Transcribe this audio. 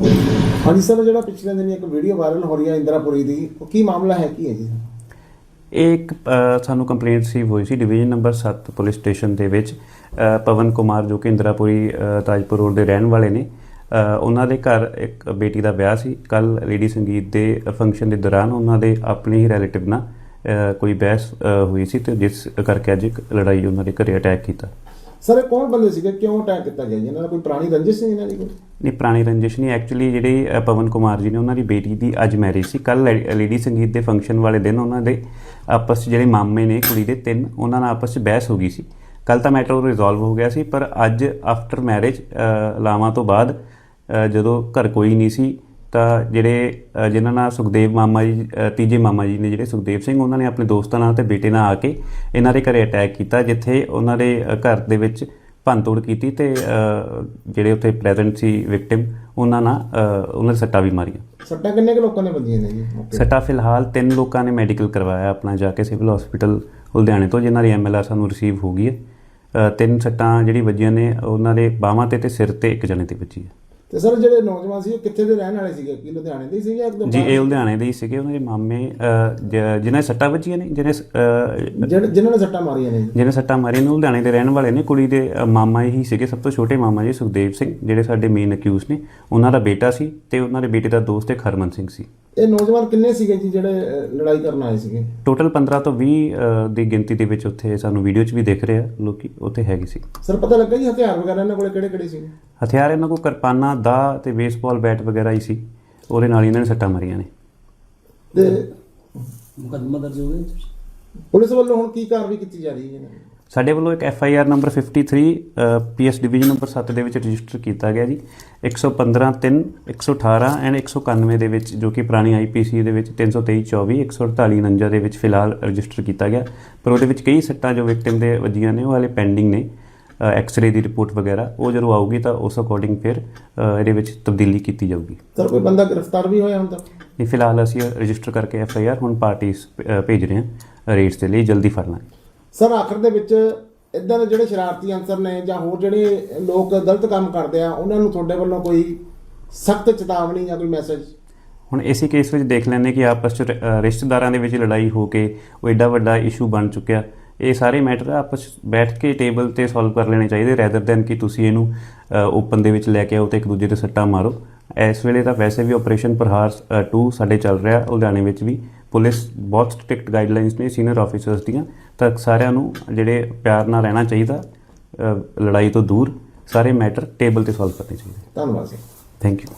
ਹਾਂਜੀ ਸਰ, ਜਿਹੜਾ ਪਿਛਲੇ ਦਿਨ ਇੱਕ ਵੀਡੀਓ ਵਾਇਰਲ ਹੋ ਰਹੀ ਹੈ ਇੰਦਰਾਪੁਰੀ ਦੀ, ਉਹ ਕੀ ਮਾਮਲਾ ਹੈ, ਕੀ ਹੈ ਜੀ? ਇਹ ਇੱਕ ਸਾਨੂੰ ਕੰਪਲੇਂਟ ਰਿਸੀਵ ਹੋਈ ਸੀ ਡਿਵੀਜ਼ਨ ਨੰਬਰ 7 ਪੁਲਿਸ ਸਟੇਸ਼ਨ ਦੇ ਵਿੱਚ। ਪਵਨ ਕੁਮਾਰ ਜੋ ਕਿ ਇੰਦਰਾਪੁਰੀ ਤਾਜਪੁਰ ਰੋਡ ਦੇ ਰਹਿਣ ਵਾਲੇ ਨੇ ਉਹਨਾਂ ਦੇ ਘਰ ਇੱਕ ਬੇਟੀ ਦਾ ਵਿਆਹ ਸੀ। ਕੱਲ ਲੇਡੀ ਸੰਗੀਤ ਦੇ ਫੰਕਸ਼ਨ ਦੇ ਦੌਰਾਨ ਉਹਨਾਂ ਦੇ ਆਪਣੇ ਹੀ ਰਿਲੇਟਿਵ ਨਾਲ ਕੋਈ ਬਹਿਸ ਹੋਈ ਸੀ ਤੇ ਜਿਸ ਕਰਕੇ ਅੱਜ ਇੱਕ ਲੜਾਈ ਉਹਨਾਂ ਦੇ ਘਰੇ ਅਟੈਕ ਕੀਤਾ। ਸਰ ਇਹ ਕੌਣ ਬੰਦੇ ਸੀਗੇ? ਕਿਉਂ ਅਟੈਕ ਕੀਤਾ ਗਿਆ ਜੀ? ਇਹਨਾਂ ਦਾ ਕੋਈ ਪੁਰਾਣੀ ਰੰਜਿਸ਼ ਸੀ ਇਹਨਾਂ ਦੀ ਕੋਈ? ਨਹੀਂ ਪੁਰਾਣੀ ਰੰਜਿਸ਼ ਨਹੀਂ। ਐਕਚੁਅਲੀ ਜਿਹੜੇ ਅ, ਪਵਨ ਕੁਮਾਰ ਜੀ ਨੇ ਉਹਨਾਂ ਦੀ ਬੇਟੀ ਦੀ ਅੱਜ ਮੈਰਿਜ ਸੀ। ਕੱਲ ਲੇਡੀ ਸੰਗੀਤ ਦੇ ਫੰਕਸ਼ਨ ਵਾਲੇ ਦਿਨ ਉਹਨਾਂ ਦੇ ਆਪਸ 'ਚ ਜਿਹੜੇ ਮਾਮੇ ਨੇ ਕੁੜੀ ਦੇ ਤਿੰਨ ਉਹਨਾਂ ਨਾਲ ਆਪਸ 'ਚ ਬਹਿਸ ਹੋ ਗਈ ਸੀ। ਕੱਲ ਤਾਂ ਮੈਟਰ ਰਿਜ਼ੋਲਵ ਹੋ ਗਿਆ ਸੀ ਪਰ ਅੱਜ ਆਫਟਰ ਮੈਰਿਜ ਲਾਵਾਂ ਤੋਂ ਬਾਅਦ ਅ, ਜਦੋਂ ਘਰ ਕੋਈ ਨਹੀਂ ਸੀ ਤਾਂ ਜਿਹੜੇ ਜਿਨ੍ਹਾਂ ਨਾਲ ਸੁਖਦੇਵ ਮਾਮਾ ਜੀ ਤੀਜੇ ਮਾਮਾ ਜੀ ਨੇ ਜਿਹੜੇ ਸੁਖਦੇਵ ਸਿੰਘ ਉਹਨਾਂ ਨੇ ਆਪਣੇ ਦੋਸਤਾਂ ਨਾਲ ਤੇ ਬੇਟੇ ਨਾਲ ਆ ਕੇ ਇਹਨਾਂ ਦੇ ਘਰੇ ਅਟੈਕ ਕੀਤਾ ਜਿੱਥੇ ਉਹਨਾਂ ਦੇ ਘਰ ਦੇ ਵਿੱਚ ਭੰਨਤੋੜ ਕੀਤੀ ਤੇ ਜਿਹੜੇ ਉੱਥੇ ਪ੍ਰੈਜ਼ੈਂਟ ਸੀ ਵਿਕਟਿਮ ਉਹਨਾਂ ਨਾਲ ਉਹਨਾਂ ਦੇ ਸੱਟਾਂ ਵੀ ਮਾਰੀਆਂ। ਸੱਟਾਂ ਕਿੰਨੇ ਕੁ ਲੋਕਾਂ ਨੇ ਵੱਜੀਆਂ ਨੇ ਜੀ? ਸੱਟਾਂ ਫਿਲਹਾਲ ਤਿੰਨ ਲੋਕਾਂ ਨੇ ਮੈਡੀਕਲ ਕਰਵਾਇਆ ਆਪਣਾ ਜਾ ਕੇ ਸਿਵਲ ਹਸਪੀਟਲ ਲੁਧਿਆਣੇ ਤੋਂ ਜਿਨ੍ਹਾਂ ਦੀ ਐਮਐਲਆਰ ਸਾਨੂੰ ਰਿਸੀਵ ਹੋ ਗਈ ਹੈ। ਤਿੰਨ ਸੱਟਾਂ ਜਿਹੜੀ ਵੱਜੀਆਂ ਨੇ ਉਹਨਾਂ ਦੇ ਬਾਹਾਂ ਤੇ ਤੇ ਸਿਰ ਤੇ ਇੱਕ ਜਣੇ ਤੇ ਵੱਜੀ ਹੈ। ਤੇ ਸਰ ਜਿਹੜੇ ਨੌਜਵਾਨ ਸੀ ਇਹ ਕਿੱਥੇ ਦੇ ਰਹਿਣ ਵਾਲੇ ਸੀਗੇ? ਕੀ ਲੁਧਿਆਣੇ ਦੇ ਹੀ ਸੀਗੇ ਇੱਕਦਮ ਜੀ ਇਹ ਲੁਧਿਆਣੇ ਦੇ ਹੀ ਸੀਗੇ। ਉਹਨਾਂ ਦੇ ਮਾਮੇ ਜਿਨ੍ਹਾਂ ਸੱਟਾਂ ਵੱਜੀਆਂ ਨੇ ਜਿਹਨੇ ਜਿਨ੍ਹਾਂ ਨੇ ਸੱਟਾਂ ਮਾਰੀਆਂ ਨੇ ਜਿਹਨੇ ਸੱਟਾਂ ਮਾਰੀਆਂ ਨੇ ਉਹ ਲੁਧਿਆਣੇ ਦੇ ਰਹਿਣ ਵਾਲੇ ਨੇ। ਕੁੜੀ ਦੇ ਮਾਮਾ ਹੀ ਸੀਗੇ ਸਭ ਤੋਂ ਛੋਟੇ ਮਾਮਾ ਜੀ ਸੁਖਦੇਵ ਸਿੰਘ ਜਿਹੜੇ ਸਾਡੇ ਮੇਨ ਅਕਿਊਜ਼ ਨੇ। ਉਹਨਾਂ ਦਾ ਬੇਟਾ ਸੀ ਤੇ ਉਹਨਾਂ ਦੇ ਬੇਟੇ ਦਾ ਦੋਸਤ ਇੱਕ ਹਰਮਨ ਸਿੰਘ ਸੀ। ਇਹ ਨੌਜਵਾਨ ਕਿੰਨੇ ਸੀਗੇ ਜੀ ਜਿਹੜੇ ਅਹ, ਲੜਾਈ ਕਰਨ ਆਏ ਸੀਗੇ? ਟੋਟਲ 15 ਤੋਂ 20 ਅ, ਦੀ ਗਿਣਤੀ ਦੇ ਵਿੱਚ ਉੱਥੇ ਸਾਨੂੰ ਵੀਡੀਓ 'ਚ ਵੀ ਦਿਖ ਰਿਹਾ ਲੋਕੀ ਉੱਥੇ ਹੈਗੇ ਸੀ। ਸਰ ਪਤਾ ਲੱਗਾ ਜੀ ਹਥਿਆਰ ਵਗੈਰਾ ਇਹਨਾਂ ਕੋਲੇ ਕਿਹੜੇ ਕਿਹੜੇ ਸੀਗੇ ਹਥਿਆਰ ਇਹਨਾਂ ਕੋਲ ਕਿਰਪਾਨਾਂ ਦਾ ਤੇ ਬੇਸਬਾਲ ਬੈਟ ਵਗੈਰਾ ਹੀ ਸੀ। ਉਹਦੇ ਨਾਲ ਹੀ ਇਹਨਾਂ ਨੇ ਸੱਟਾਂ ਮਾਰੀਆਂ ਨੇ। ਤੇ ਮੁਕੱਦਮਾ ਦਰਜ ਹੋ ਗਿਆ ਜੀ? ਪੁਲਿਸ ਵੱਲੋਂ ਹੁਣ ਕੀ ਕਾਰਵਾਈ ਕੀਤੀ ਜਾ ਰਹੀ ਹੈ ਇਹਨਾਂ ਦੀ? ਸਾਡੇ ਵੱਲੋਂ ਇੱਕ F I R number 53 P S division number 7 ਦੇ ਵਿੱਚ ਰਜਿਸਟਰ ਕੀਤਾ ਗਿਆ ਜੀ। 115 3 118 ਐਂਡ 191 ਦੇ ਵਿੱਚ ਜੋ ਕਿ ਪੁਰਾਣੀ ਆਈਪੀਸੀ ਦੇ ਵਿੱਚ 323 24 148 49 ਦੇ ਵਿੱਚ ਫਿਲਹਾਲ ਰਜਿਸਟਰ ਕੀਤਾ ਗਿਆ। ਪਰ ਉਹਦੇ ਵਿੱਚ ਕਈ ਸੱਟਾਂ ਜੋ ਵਿਕਟਿਮ ਦੇ ਵੱਜੀਆਂ ਨੇ ਉਹ ਹਾਲੇ ਪੈਂਡਿੰਗ ਨੇ ਐਕਸ-ਰੇ ਦੀ ਰਿਪੋਰਟ ਵਗੈਰਾ ਉਹ ਜਦੋਂ ਆਊਗੀ ਤਾਂ ਉਸ ਅਕੋਰਡਿੰਗ ਫਿਰ ਇਹਦੇ ਵਿੱਚ ਤਬਦੀਲੀ ਕੀਤੀ ਜਾਊਗੀ। ਸਰ ਕੋਈ ਬੰਦਾ ਗ੍ਰਿਫਤਾਰ ਵੀ ਹੋਇਆ ਹੁਣ ਤੱਕ ਨਹੀਂ ਫਿਲਹਾਲ ਅਸੀਂ ਰਜਿਸਟਰ ਕਰਕੇ ਐਫ ਆਈ ਆਰ ਹੁਣ ਪਾਰਟੀਜ਼ ਭੇਜ ਰਹੇ ਹਾਂ ਰੇਟਸ ਦੇ ਲਈ ਜਲਦੀ ਫੜ ਲਾਂਗੇ। ਸਰ, ਆਖਰ ਦੇ ਵਿੱਚ ਇਦਾਂ ਦੇ ਜਿਹੜੇ ਸ਼ਰਾਰਤੀ ਅੰਸਰ ਨੇ ਜਾਂ ਹੋਰ ਜਿਹੜੇ ਲੋਕ ਗਲਤ ਕੰਮ ਕਰਦੇ ਆ, ਉਹਨਾਂ ਨੂੰ ਤੁਹਾਡੇ ਵੱਲੋਂ ਕੋਈ ਸਖਤ ਚੇਤਾਵਨੀ ਜਾਂ ਕੋਈ ਮੈਸੇਜ ਹੁਣ ਇਸੇ ਕੇਸ ਵਿੱਚ ਦੇਖ ਲੈਂਦੇ ਕਿ ਆਪਸ ਚ ਰਿਸ਼ਤੇਦਾਰਾਂ ਦੇ ਵਿੱਚ ਲੜਾਈ ਹੋ ਕੇ ਉਹ ਐਡਾ ਵੱਡਾ ਇਸ਼ੂ ਬਣ ਚੁੱਕਿਆ। ਇਹ ਸਾਰੇ ਮੈਟਰ ਆਪਸ ਬੈਠ ਕੇ ਟੇਬਲ ਤੇ ਸੋਲਵ ਕਰ ਲੈਣੇ ਚਾਹੀਦੇ ਰੈਦਰ ਦੈਨ ਕਿ ਤੁਸੀਂ ਇਹਨੂੰ ਓਪਨ ਦੇ ਵਿੱਚ ਲੈ ਕੇ ਆਓ ਤੇ ਇੱਕ ਦੂਜੇ ਤੇ ਸੱਟਾਂ ਮਾਰੋ। ਇਸ ਵੇਲੇ ਤਾਂ ਵੈਸੇ ਵੀ ਆਪਰੇਸ਼ਨ ਪ੍ਰਹਾਰ 2 ਸਾਡੇ ਚੱਲ ਰਿਹਾ, ਲੁਧਿਆਣੇ ਵਿੱਚ ਵੀ। ਪੁਲਿਸ ਬਹੁਤ ਸਟ੍ਰਿਕਟ ਗਾਈਡਲਾਈਨਸ ਨੇ ਸੀਨੀਅਰ ਆਫੀਸਰਸ ਦੀਆਂ ਤਾਂ ਸਾਰਿਆਂ ਨੂੰ ਜਿਹੜੇ ਪਿਆਰ ਨਾਲ ਰਹਿਣਾ ਚਾਹੀਦਾ ਲੜਾਈ ਤੋਂ ਦੂਰ ਸਾਰੇ ਮੈਟਰ ਟੇਬਲ ਤੇ ਸੋਲਵ ਕਰਨੇ ਚਾਹੀਦੇ। ਧੰਨਵਾਦ ਸਰ ਥੈਂਕ ਯੂ